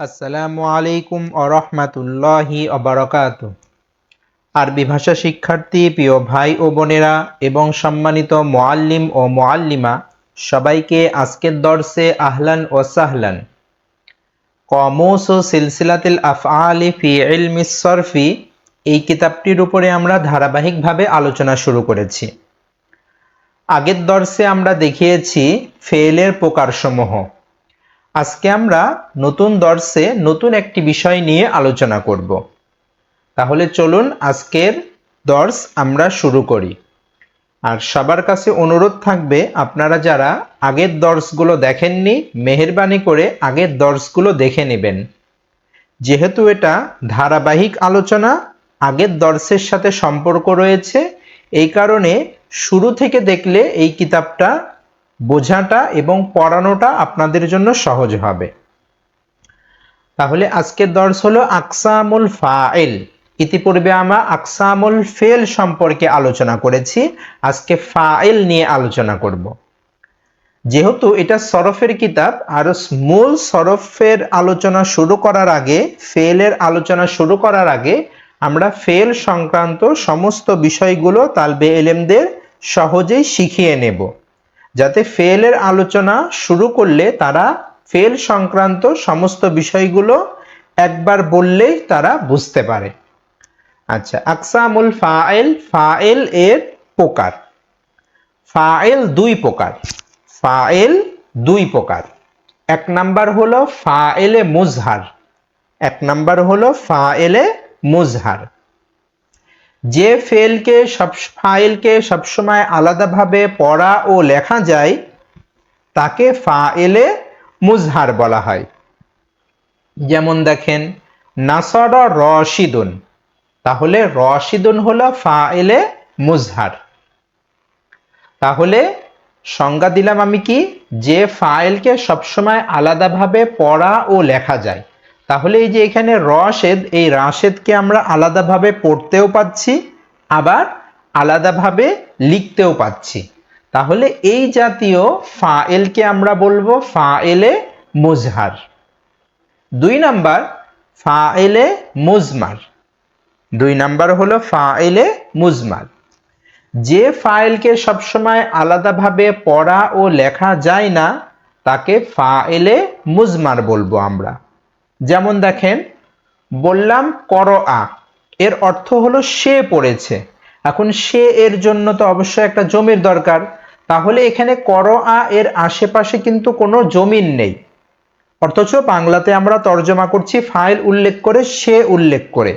আসসালামু আলাইকুম আরহামাতুল্লাহি অবরকাত আরবি ভাষা শিক্ষার্থী, প্রিয় ভাই ও বোনেরা এবং সম্মানিত মোয়াল্লিম ও মোয়াল্লিমা সবাইকে আজকের দর্শে আহলান ও সাহলান। কমোস ও সিলসিলাতিল আফআলি ফি ইলমি সরফি, এই কিতাবটির উপরে আমরা ধারাবাহিকভাবে আলোচনা শুরু করেছি। আগের দর্শে আমরা দেখিয়েছি ফেলের প্রকারসমূহ। আজকে আমরা নতুন দর্শে নতুন একটি বিষয় নিয়ে আলোচনা করব। তাহলে চলুন আজকের দর্শ আমরা শুরু করি। আর সবার কাছে অনুরোধ থাকবে, আপনারা যারা আগের দর্শগুলো দেখেননি, মেহেরবানি করে আগের দর্শগুলো দেখে নেবেন। যেহেতু এটা ধারাবাহিক আলোচনা, আগের দর্শের সাথে সম্পর্ক রয়েছে, এই কারণে শুরু থেকে দেখলে এই কিতাবটা বোঝাটা এবং পড়ানোটা আপনাদের জন্য সহজ হবে। তাহলে আজকের দর্শ হলো আকসামুল ফাইল। ইতিপূর্বে আমরা আকসামুল ফেল সম্পর্কে আলোচনা করেছি, আজকে ফাইল নিয়ে আলোচনা করব। যেহেতু এটা সরফের কিতাব, আর মূল সরফের আলোচনা শুরু করার আগে, ফেলের আলোচনা শুরু করার আগে, আমরা ফেল সংক্রান্ত সমস্ত বিষয়গুলো তালবে এলেমদের সহজেই শিখিয়ে নেব। যাতে ফেলের আলোচনা শুরু করলে তারা ফেল সংক্রান্ত সমস্ত বিষয়গুলো একবার বললেই তারা বুঝতে পারে। আচ্ছা আকসামুল ফাইল ফাইল এর প্রকার। ফাইল দুই প্রকার। ফাইল দুই প্রকার। এক নাম্বার হলো ফাইলে মুজহার। এক নাম্বার হলো ফাইলে মুজহার। যে ফেলকে সব ফাইলকে সবসময় আলাদাভাবে পড়া ও লেখা যায়, তাকে ফাইলে মুজহার বলা হয়। যেমন দেখেন, নাসর রশিদুন। তাহলে রশিদুন হলো ফাইলে মুজহার। তাহলে সংজ্ঞা দিলাম আমি কি? যে ফাইলকে সবসময় আলাদাভাবে পড়া ও লেখা যায়। তাহলে এই যে এখানে রশেদ, এই রাশেদকে আমরা আলাদাভাবে পড়তেও পাচ্ছি, আবার আলাদাভাবে লিখতেও পাচ্ছি। তাহলে এই জাতীয় ফাইলকে আমরা বলব ফাইলে মুজহার। দুই নাম্বার, ফাইলে মুজমার। দুই নাম্বার হলো ফাইলে মুজমার। যে ফাইলকে সবসময় আলাদাভাবে পড়া ও লেখা যায় না, তাকে ফাইলে মুজমার বলব আমরা। যেমন দেখেন, বললাম কর আ। এর অর্থ হলো সে পড়েছে। এখন সে এর জন্য তো অবশ্যই একটা জমির দরকার। তাহলে এখানে কর আ এর আশেপাশে কিন্তু কোনো জমিন নেই। অথচ বাংলাতে আমরা তর্জমা করছি ফাইল উল্লেখ করে, সে উল্লেখ করে।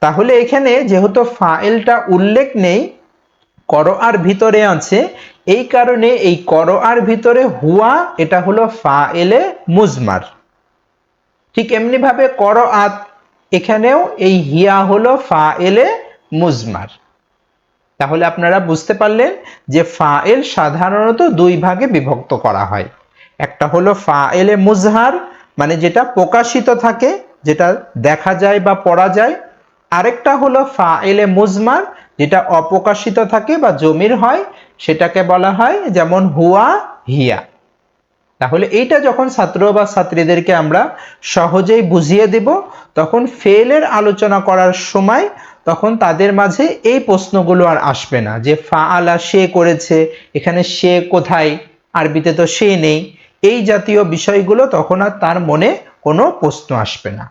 তাহলে এখানে যেহেতু ফাইলটা উল্লেখ নেই, কর আর ভিতরে আছে। এই কারণে এই কর আর ভিতরে হুয়া, এটা হলো ফাইলে মুজমার। ঠিক এমনি ভাবে কর আত। এখানেও এই হিয়া হলো ফা এলে মুজমার। তাহলে আপনারা বুঝতে পারলেন যে ফা এল সাধারণত দুই ভাগে বিভক্ত করা হয়। একটা হলো ফা এলে মুজহার মানে যেটা প্রকাশিত থাকে, যেটা দেখা যায় বা পড়া যায়। আরেকটা হলো ফা এলে মুজমার, যেটা অপ্রকাশিত থাকে বা জমির হয়, সেটাকে বলা হয় যেমন হুয়া হিয়া। তাহলে এইটা যখন ছাত্র বা ছাত্রীদেরকে আমরা সহজেই বুঝিয়ে দেব, তখন ফেলের আলোচনা করার সময় তখন তাদের মাঝে এই প্রশ্নগুলো আর আসবে না যে ফা আলা সে করেছে, এখানে সে কোথায়, আরবিতে তো সে নেই, এই জাতীয় বিষয়গুলো তখন আর তার মনে কোনো প্রশ্ন আসবে না।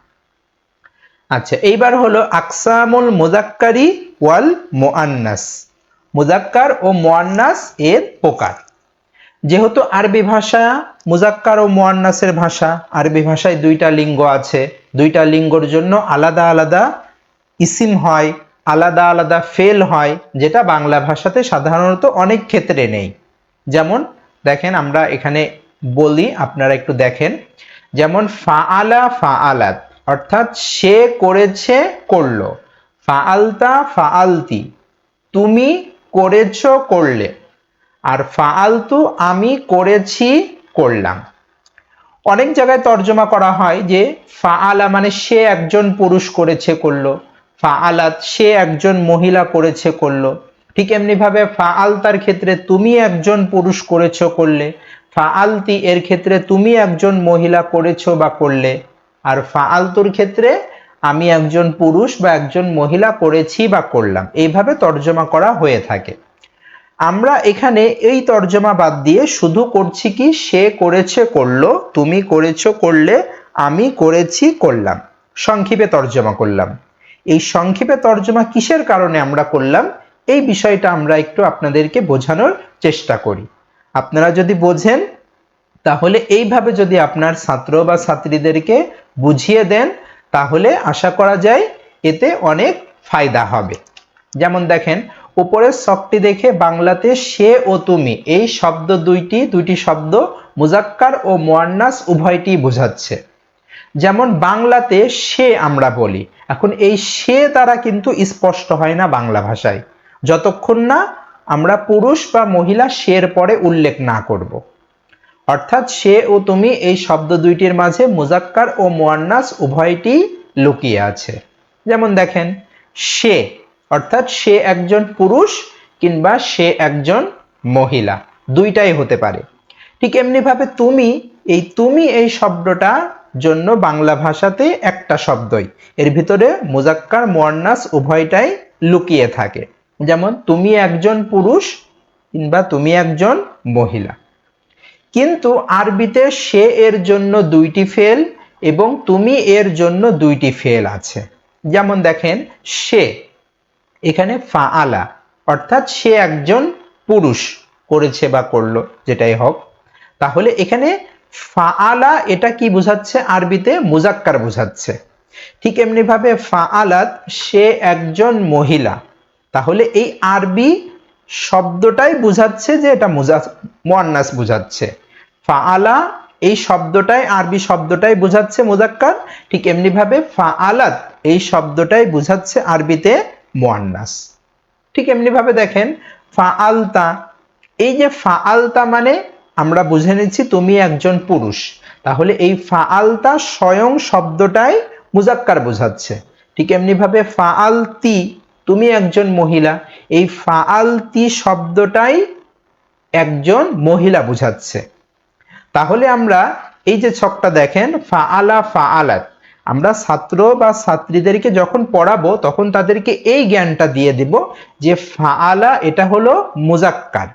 আচ্ছা এইবার হলো আকসামুল মুজাক্কারি ওয়াল মোয়ান্নাস মুজাক্কার ও মোয়ান্নাস এর প্রকার। যেহেতু আরবি ভাষা, মুজাক্কার ও মোয়ান্নাসের ভাষা, আরবি ভাষায় দুইটা লিঙ্গ আছে। দুইটা লিঙ্গর জন্য আলাদা আলাদা ইসিম হয়, আলাদা আলাদা ফেল হয়, যেটা বাংলা ভাষাতে সাধারণত অনেক ক্ষেত্রে নেই। যেমন, দেখেন আমরা এখানে বলি, আপনারা একটু দেখেন। যেমন, ফাআলা ফাআলাত, অর্থাৎ সে করেছে, করল। ফাআলতা ফাআলতি, তুমি করেছ, করলে। আর ফাআলতু আমি করেছি, করলাম। অনেক জায়গায় তর্জমা করা হয় যে ফাআলা মানে সে একজন পুরুষ করেছে, করল। ফাআলাত সে একজন মহিলা করেছে, করল। ঠিক এমনি ভাবে ফাআলতার ক্ষেত্রে তুমি একজন পুরুষ করেছ, করলে। ফাআলতি এর ক্ষেত্রে তুমি একজন মহিলা করেছ বা করলে। আর ফাআলতুর ক্ষেত্রে আমি একজন পুরুষ বা একজন মহিলা করেছি বা করলাম। এইভাবে তর্জমা করা হয়ে থাকে। আমরা এখানে এই তর্জমা বাদ দিয়ে শুধু করছি কি সে করেছে করল, তুমি করেছ করলে, আমি করেছি করলাম। সংক্ষেপে তর্জমা করলাম। এই সংক্ষেপে তর্জমা কিসের কারণে আমরা করলাম? এই বিষয়টা আমরা একটু আপনাদেরকে বোঝানোর চেষ্টা করি। আপনারা যদি বোঝেন, তাহলে এইভাবে যদি আপনার ছাত্র বা ছাত্রীদেরকে বুঝিয়ে দেন, তাহলে আশা করা যায় এতে অনেক ফায়দা হবে। যেমন দেখেন উপরের শখটি দেখে বাংলাতে সে ও তুমি। এই শব্দ দুইটি দুইটি শব্দ মুজাক্কার ও মোয়ান্নাস উভয়টি বোঝাচ্ছে। যেমন বাংলাতে সে আমরা বলি। এখন এই সে দ্বারা কিন্তু স্পষ্ট হয় না বাংলা ভাষায়। যতক্ষণ না আমরা পুরুষ বা মহিলা সের পরে উল্লেখ না করব। অর্থাৎ সে ও তুমি এই শব্দ দুইটির মাঝে মুজাক্কার ও মোয়ান্নাস উভয়টি লুকিয়ে আছে। যেমন দেখেন, সে অর্থাৎ সে একজন পুরুষ কিংবা সে একজন মহিলা। দুইটাই হতে পারে। ঠিক এমনিভাবে তুমি, এই তুমি এই শব্দটা জন্য বাংলা ভাষাতে একটা শব্দই। এর ভিতরে মুজাক্কার, মোয়ান্নাস উভয়টাই লুকিয়ে থাকে। যেমন, তুমি একজন পুরুষ কিংবা তুমি একজন মহিলা। কিন্তু আরবিতে সে এর জন্য দুইটি ফেল এবং তুমি এর জন্য দুইটি ফেল আছে। যেমন দেখেন, সে এখানে ফা আলা অর্থাৎ সে একজন পুরুষ করেছে বা করল, যেটাই হোক। তাহলে এখানে ফা আলা এটা কি বোঝাচ্ছে? আরবিতে মুজাক্কার বোঝাচ্ছে। ঠিক এমনি ভাবে ফাআলাত সে একজন মহিলা। তাহলে এই আরবি শব্দটাই বোঝাচ্ছে যে এটা মুজা, মোয়ান্নাস বোঝাচ্ছে। ফা আলা এই শব্দটাই, আরবি শব্দটাই বোঝাচ্ছে মুজাক্কার। ঠিক এমনি ভাবে ফাআলাত এই শব্দটাই বোঝাচ্ছে আরবিতে মোয়ান্নাস ঠিক এমনি ভাবে দেখেন, ফাআলতা, এই যে ফা আলতা মানে আমরা বুঝে নিচ্ছি তুমি একজন পুরুষ। তাহলে এই ফা আলতা স্বয়ং শব্দটাই মুজাক্কার বোঝাচ্ছে। ঠিক এমনি ভাবে ফাআলতি, তুমি একজন মহিলা, এই ফা আলতি শব্দটাই একজন মহিলা বোঝাচ্ছে। তাহলে আমরা এই যে ছকটা দেখেন ফা আলা ফাআলা ফাআলাত আমরা ছাত্র বা ছাত্রীদেরকে যখন পড়াবো, তখন তাদেরকে এই জ্ঞানটা দিয়ে দিব যে ফাআলা এটা হলো মুজাক্কার,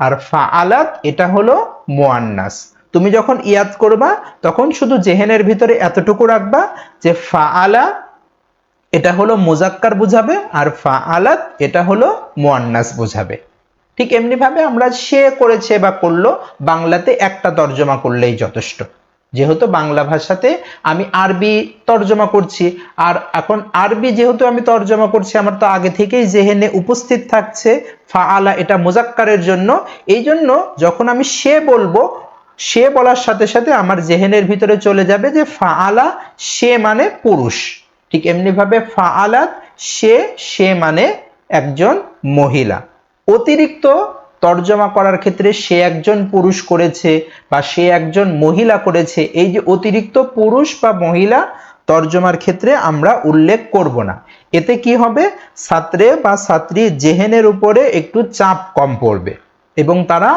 আর ফাআলাত এটা হলো মোয়ান্নাস। তুমি যখন ইয়াদ করবা, তখন শুধু জেহেনের ভিতরে এতটুকু রাখবা যে ফাআলা এটা হলো মুজাক্কার বুঝাবে, আর ফাআলাত এটা হলো মোয়ান্নাস বুঝাবে। ঠিক এমনি ভাবে আমরা সে করেছে বা করল, বাংলাতে একটা তর্জমা করলেই যথেষ্ট। যেহেতু বাংলা ভাষাতে আমি আরবি তর্জমা করছি, আর এখন আরবি যেহেতু আমি তর্জমা করছি, আমার তো আগে থেকেই জেহেনে উপস্থিত থাকছে ফা আলা এটা মোজাক্কারের জন্য। এই জন্য যখন আমি সে বলব, সে বলার সাথে সাথে আমার জেহেনের ভিতরে চলে যাবে যে ফা আলা সে মানে পুরুষ। ঠিক এমনি ভাবে ফাআলাত সে সে মানে একজন মহিলা। অতিরিক্ত তর্জমা করার ক্ষেত্রে সে একজন পুরুষ করেছে বা সে একজন মহিলা করেছে। এই যে অতিরিক্ত পুরুষ বা মহিলা তর্জমার ক্ষেত্রে আমরা উল্লেখ করব না। এতে কি হবে? ছাত্রে বা ছাত্রী জেহেনের উপরে একটু চাপ কম পড়বে এবং তারা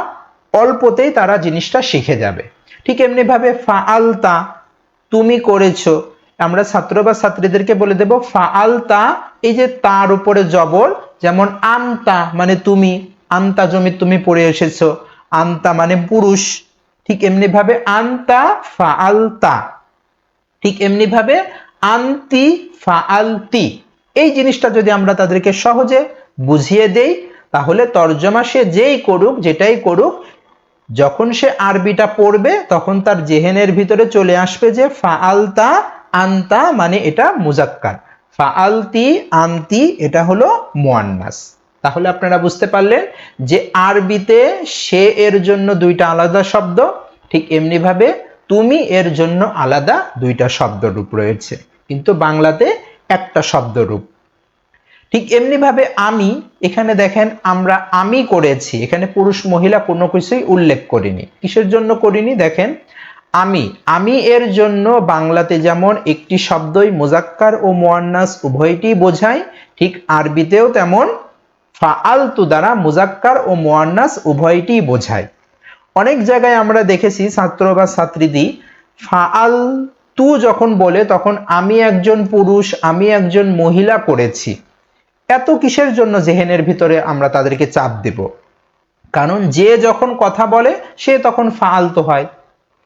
অল্পতেই তারা জিনিসটা শিখে যাবে। ঠিক এমনি ভাবে ফাআলতা তুমি করেছ, আমরা ছাত্র বা ছাত্রীদেরকে বলে দেব ফাআলতা, এই যে তার উপরে জবর, যেমন আমতা মানে তুমি আন্তা জমি তুমি পড়ে এসেছ। আন্তা মানে পুরুষ। ঠিক এমনি ভাবে আন্তা ফাআলতা। ঠিক এমনি ভাবে আন্তি ফাআলতি। এই জিনিসটা যদি আমরা তাদেরকে সহজে বুঝিয়ে দেই, তাহলে তর্জমা সে যেই করুক, যেটাই করুক, যখন সে আরবিটা পড়বে, তখন তার জেহেনের ভিতরে চলে আসবে যে ফাআলতা আন্তা মানে এটা মুজাক্কার। ফাআলতি আন্তি এটা হলো মোয়ান্নাস। তাহলে আপনারা বুঝতে পারলেন যে আরবিতে সে এর জন্য দুইটা আলাদা শব্দ, ঠিক এমনিভাবে তুমি এর জন্য আলাদা দুইটা শব্দরূপ রয়েছে, কিন্তু বাংলাতে একটা শব্দরূপ। ঠিক এমনিভাবে আমি, এখানে দেখেন আমরা আমি করেছি, এখানে পুরুষ মহিলা কোনো কিছুই উল্লেখ করিনি। কিসের জন্য করিনি? দেখেন, আমি আমি এর জন্য বাংলাতে যেমন একটি শব্দই মোজাক্কার ও মোয়ান্নাস উভয়টি বোঝায়, ঠিক আরবিতেও তেমন ফাআলতু দ্বারা মুজাক্কার ও মোয়ান্নাস উভয়টি বোঝায়। অনেক জায়গায় আমরা দেখেছি ছাত্র বা ছাত্রীদি ফাআল তু যখন বলে, তখন আমি একজন পুরুষ, আমি একজন মহিলা করেছি। এত কিসের জন্য জেহেনের ভিতরে আমরা তাদেরকে চাপ দেব? কারণ যে যখন কথা বলে, সে তখন ফালতু হয়।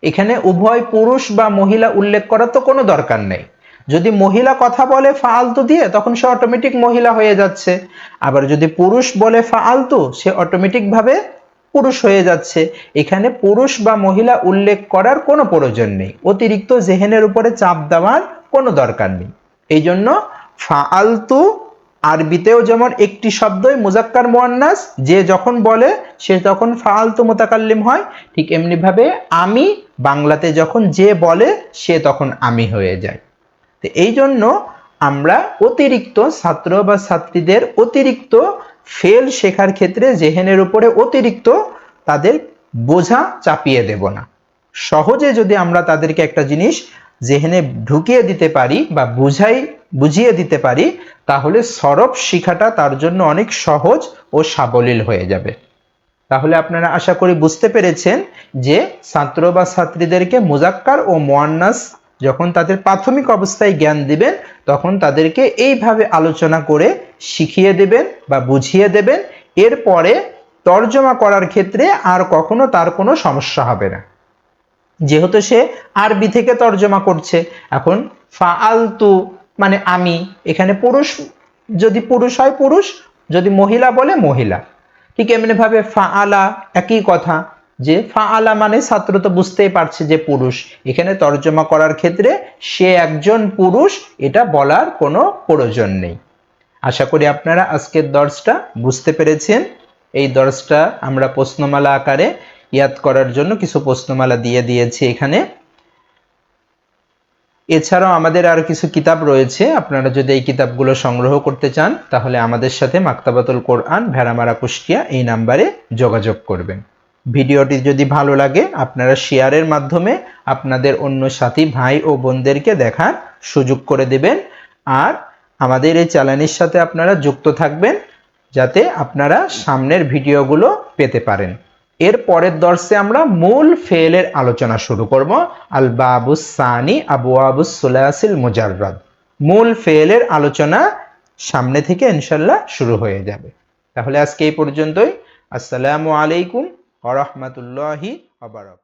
এখানে উভয় পুরুষ বা মহিলা উল্লেখ করার তো কোনো দরকার নেই। যদি মহিলা কথা বলে ফালতু দিয়ে, তখন সে অটোমেটিক মহিলা হয়ে যাচ্ছে। আবার যদি পুরুষ বলে ফালতু, সে অটোমেটিক ভাবে পুরুষ হয়ে যাচ্ছে। এখানে পুরুষ বা মহিলা উল্লেখ করার কোনো প্রয়োজন নেই। অতিরিক্ত জেহেনের উপরে চাপ দেওয়ার কোনো দরকার নেই। এই জন্য ফালতু আরবিতেও যেমন একটি শব্দই মুজাক্কার মোয়ান্নাস যে যখন বলে, সে তখন ফালতু মোতাকাল্লিম হয়। ঠিক এমনিভাবে আমি বাংলাতে যখন যে বলে, সে তখন আমি হয়ে যায়। তো এই জন্য আমরা অতিরিক্ত ছাত্র বা ছাত্রীদের অতিরিক্ত ফেল শেখার ক্ষেত্রে জেহেনের উপরে অতিরিক্ত তাদের বোঝা চাপিয়ে দেব না। সহজে যদি আমরা তাদেরকে একটা জিনিস জেহেনে ঢুকিয়ে দিতে পারি বা বুঝাই, বুঝিয়ে দিতে পারি, তাহলে সরব শিখাটা তার জন্য অনেক সহজ ও সাবলীল হয়ে যাবে। তাহলে আপনারা আশা করি বুঝতে পেরেছেন যে ছাত্র বা ছাত্রীদেরকে মুজাক্কার ও মোয়ান্নাস যখন তাদের প্রাথমিক অবস্থায় জ্ঞান দিবেন, তখন তাদেরকে এইভাবে আলোচনা করে শিখিয়ে দেবেন বা বুঝিয়ে দেবেন। এরপরে তর্জমা করার ক্ষেত্রে আর কখনো তার কোনো সমস্যা হবে না। যেহেতু সে আরবি থেকে তর্জমা করছে, এখন ফাআলতু মানে আমি, এখানে পুরুষ, যদি পুরুষ হয় পুরুষ, যদি মহিলা বলে মহিলা। ঠিক এমনি ভাবে ফাআলা একই কথা। যে ফা আলা মানে ছাত্র তো বুঝতেই পারছে যে পুরুষ। এখানে তর্জমা করার ক্ষেত্রে সে একজন পুরুষ, এটা বলার কোনো প্রয়োজন নেই। আশা করি আপনারা আজকের দর্শটা বুঝতে পেরেছেন। এই দর্শটা আমরা প্রশ্নমালা আকারে ইয়াদ করার জন্য কিছু প্রশ্নমালা দিয়ে দিয়েছি এখানে। এছাড়াও আমাদের আর কিছু কিতাব রয়েছে। আপনারা যদি এই কিতাবগুলো সংগ্রহ করতে চান, তাহলে আমাদের সাথে মাক্তাবাতুল কোরআন, ভেড়ামারা কুষ্টিয়া এই নাম্বারে যোগাযোগ করবেন। ভিডিওটি যদি ভালো লাগে, আপনারা শেয়ারের মাধ্যমে আপনাদের অন্য সাথী, ভাই ও বোনদেরকে দেখার সুযোগ করে দেবেন। আর আমাদের এই চ্যানেলের সাথে আপনারা যুক্ত থাকবেন, যাতে আপনারা সামনের ভিডিওগুলো পেতে পারেন। এর পরের দর্শে আমরা মূল ফেলের আলোচনা শুরু করব। আল বাবুস সানি আবু আবুস সুলাসিল মুজাররাদ। মূল ফেলের আলোচনা সামনে থেকে ইনশাল্লাহ শুরু হয়ে যাবে। তাহলে আজকে এই পর্যন্তই। আসসালামু আলাইকুম। ওরহমতুল্লাহি আবরাকাত